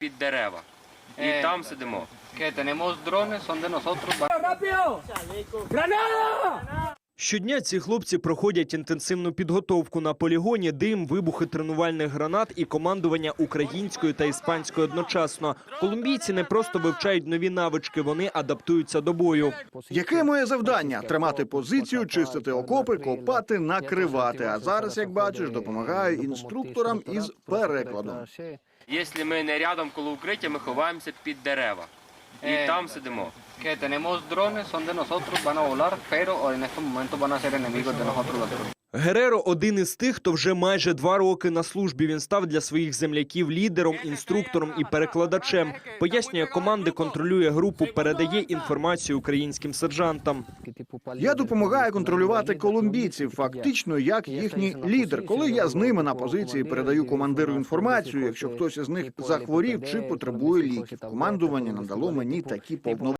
під дерева. І Е, там сидимо. Que tenemos drones, son de nosotros. Щодня ці хлопці проходять інтенсивну підготовку на полігоні, дим, вибухи тренувальних гранат і командування українською та іспанською одночасно. Колумбійці не просто вивчають нові навички, вони адаптуються до бою. Яке моє завдання? Тримати позицію, чистити окопи, копати, накривати. А зараз, як бачиш, допомагаю інструкторам із перекладом. Якщо ми не рядом коло укриття, ми ховаємося під дерева. Eh, y tam sitimo. Que tenemos drones, son de nosotros, van a volar, pero en estos momentos van a ser enemigos de nosotros los drones. Гереро один із тих, хто вже майже два роки на службі. Він став для своїх земляків лідером, інструктором і перекладачем. Пояснює команди, контролює групу, передає інформацію українським сержантам. Я допомагаю контролювати колумбійців, фактично як їхній лідер. Коли я з ними на позиції передаю командиру інформацію, якщо хтось із них захворів чи потребує ліків. Командування надало мені такі повноваження.